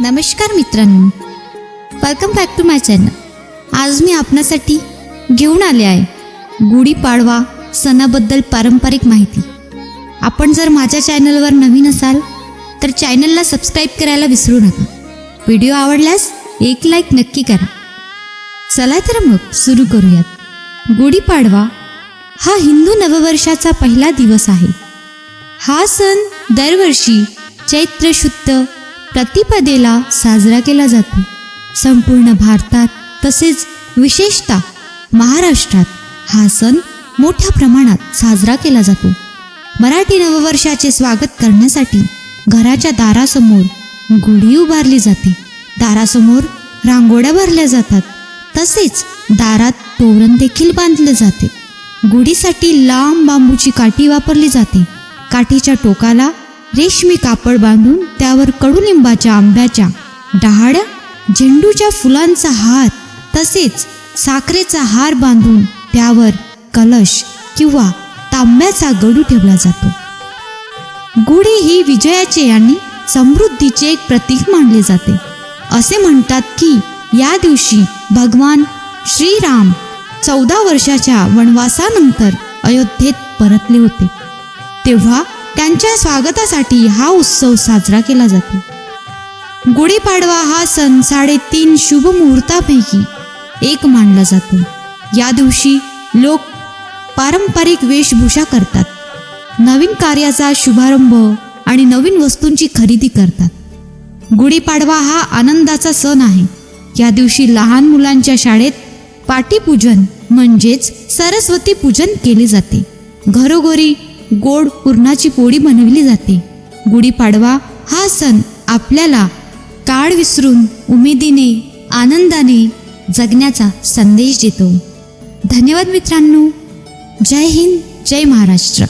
नमस्कार मित्रांनो. Welcome back to my channel आज मी आपणासाठी घेऊन आले आहे गुढीपाडवा सणाबद्दल पारंपरिक माहिती. आपण जर माझ्या चॅनलवर नवीन असाल तर चॅनलला सबस्क्राईब करायला विसरू नका. व्हिडिओ आवडल्यास एक लाईक नक्की करा. चला तर मग सुरू करूयात. गुढीपाडवा हा हिंदू नववर्षाचा पहिला दिवस आहे. हा सण दरवर्षी चैत्र शुद्ध प्रतिपदेला साजरा केला जातो. संपूर्ण भारतात तसेच विशेषतः महाराष्ट्रात हा सण मोठ्या प्रमाणात साजरा केला जातो. मराठी नववर्षाचे स्वागत करण्यासाठी घराच्या दारासमोर गुढी उभारली जाते. दारासमोर रांगोळ्या भरल्या जातात. तसेच दारात तोरण देखील बांधले जाते. गुढीसाठी लांब बांबूची काठी वापरली जाते. काठीच्या टोकाला रेशमी कापड बांधून त्यावर कडुलिंबाच्या आंब्याच्या डहाळ्या झेंडूच्या फुलांचा हार तसेच साखरेचा हार बांधून त्यावर कलश किंवा तांब्याचा गडू ठेवला जातो. गुढी ही विजयाचे आणि समृद्धीचे एक प्रतीक मानले जाते. असे म्हणतात की या दिवशी भगवान श्रीराम चौदा वर्षाच्या वनवासानंतर अयोध्येत परतले होते. तेव्हा त्यांच्या स्वागतासाठी हा उत्सव साजरा केला जातो. गुढीपाडवा हा सण साडेतीन शुभ मुहूर्तापैकी एक मानला जातो. या दिवशी लोक पारंपरिक वेशभूषा करतात. नवीन कार्याचा शुभारंभ आणि नवीन वस्तूंची खरेदी करतात. गुढीपाडवा हा आनंदाचा सण आहे. या दिवशी लहान मुलांच्या शाळेत पाटीपूजन म्हणजेच सरस्वती पूजन केले जाते. घरोघरी गोड पुरणाची पोळी बनवली जाते. गुढीपाडवा हा सण आपल्याला काळ विसरून उमेदीने आनंदाने जगण्याचा संदेश देतो. धन्यवाद मित्रांनो. जय हिंद जय महाराष्ट्र.